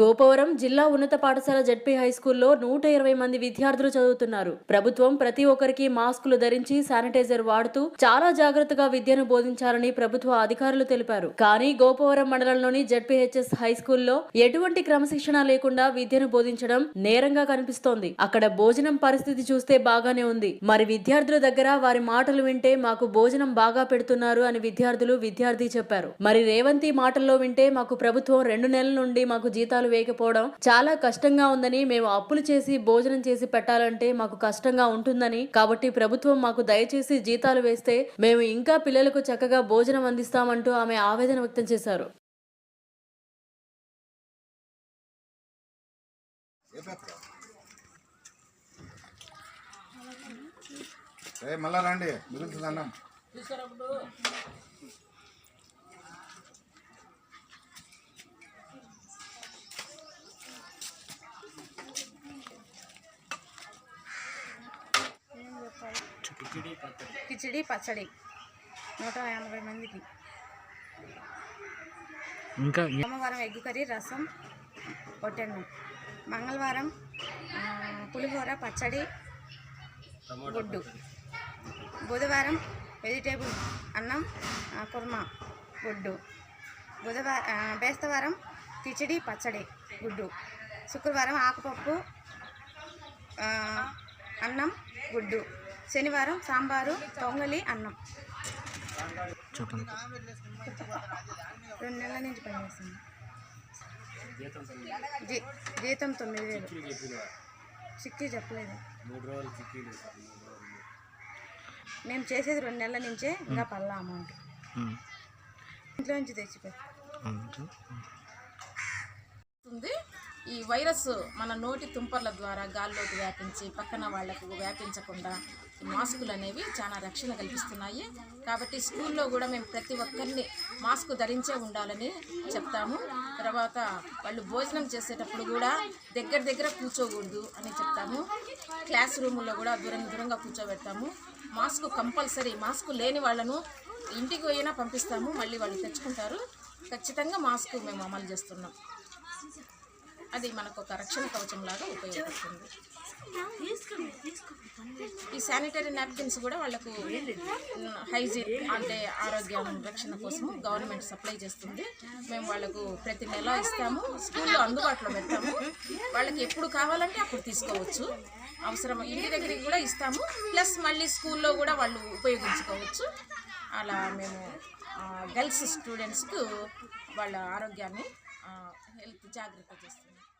గోపవరం జిల్లా ఉన్నత పాఠశాల జడ్పీ హై స్కూల్లో నూట ఇరవై మంది విద్యార్థులు చదువుతున్నారు. ప్రభుత్వం ప్రతి ఒక్కరికి మాస్కులు ధరించి శానిటైజర్ వాడుతూ చాలా జాగ్రత్తగా విద్యను బోధించాలని ప్రభుత్వ అధికారులు తెలిపారు. కానీ గోపవరం మండలంలోని జడ్పీహెచ్ఎస్ హైస్కూల్లో ఎటువంటి క్రమశిక్షణ లేకుండా విద్యను బోధించడం నేరంగా కనిపిస్తోంది. అక్కడ భోజనం పరిస్థితి చూస్తే బాగానే ఉంది. మరి విద్యార్థుల దగ్గర వారి మాటలు వింటే మాకు భోజనం బాగా పెడుతున్నారు అని విద్యార్థులు విద్యార్థి చెప్పారు. మరి రేవంతి మాటల్లో వింటే మాకు ప్రభుత్వం రెండు నెలల నుండి మాకు జీతాలు వేయకపోవడం చాలా కష్టంగా ఉందని మేము అప్పులు చేసి భోజనం చేసి పెట్టాలంటే మాకు కష్టంగా ఉంటుందని. కాబట్టి ప్రభుత్వం మాకు దయచేసి జీతాలు వేస్తే మేము ఇంకా పిల్లలకు చక్కగా భోజనం అందిస్తామంటూ ఆమె ఆవేదన వ్యక్తం చేశారు. మళ్ళా రండి. మిగులుతుంది అన్నం. కిచిడి పచ్చడి. నూట ఎనభై మందికి. ఇంకా సోమవారం ఎగ్ కర్రీ రసం పొట్టన్నం. మంగళవారం పులిహోర పచ్చడి గుడ్డు. బుధవారం వెజిటేబుల్ అన్నం కుర్మా గుడ్డు. బుధవారం బేస్తవారం కిచిడి పచ్చడి గుడ్డు. శుక్రవారం ఆకుపప్పు అన్నం గుడ్డు. శనివారం సాంబారు పొంగలి అన్నం. చెప్పండి. రెండు నెలల నుంచి పనిచేస్తుంది జీ- జీతం తొమ్మిది వేలు. చిక్కీ చెప్పలేదు. మేము చేసేది రెండు నెలల నుంచే ఇంకా పల్లా అమౌంట్. ఇంట్లో నుంచి. ఉంది ఈ వైరస్ మన నోటి తుంపర్ల ద్వారా గాల్లోకి వ్యాపించి పక్కన వాళ్ళకు వ్యాపించకుండా ఈ మాస్కులు అనేవి చాలా రక్షణ కల్పిస్తున్నాయి. కాబట్టి స్కూల్లో కూడా మేము ప్రతి ఒక్కరిని మాస్క్ ధరించే ఉండాలని చెప్తాము. తర్వాత వాళ్ళు భోజనం చేసేటప్పుడు కూడా దగ్గర దగ్గర కూర్చోకూడదు అని చెప్తాము. క్లాస్ రూముల్లో కూడా దూరం దూరంగా కూర్చోబెడతాము. మాస్క్ కంపల్సరీ మాస్క్ లేని వాళ్ళను ఇంటికి పోయినా పంపిస్తాము. మళ్ళీ వాళ్ళు తెచ్చుకుంటారు. ఖచ్చితంగా మాస్క్ మేము అమలు చేస్తున్నాం. అది మనకు ఒక రక్షణ కవచం లాగా ఉపయోగపడుతుంది ఈ శానిటరీ నాప్కిన్స్ కూడా వాళ్ళకు హైజీన్ అంటే ఆరోగ్యం రక్షణ కోసం గవర్నమెంట్ సప్లై చేస్తుంది. మేము వాళ్ళకు ప్రతి నెల ఇస్తాము స్కూల్లో అందుబాటులో పెడతాము. వాళ్ళకి ఎప్పుడు కావాలంటే అప్పుడు తీసుకోవచ్చు. అవసరం ఇంటి దగ్గరికి కూడా ఇస్తాము. ప్లస్ మళ్ళీ స్కూల్లో కూడా వాళ్ళు ఉపయోగించుకోవచ్చు. అలా మేము గర్ల్స్ స్టూడెంట్స్కు వాళ్ళ ఆరోగ్యాన్ని హెల్త్ జాగ్రత్త చేస్తున్నాం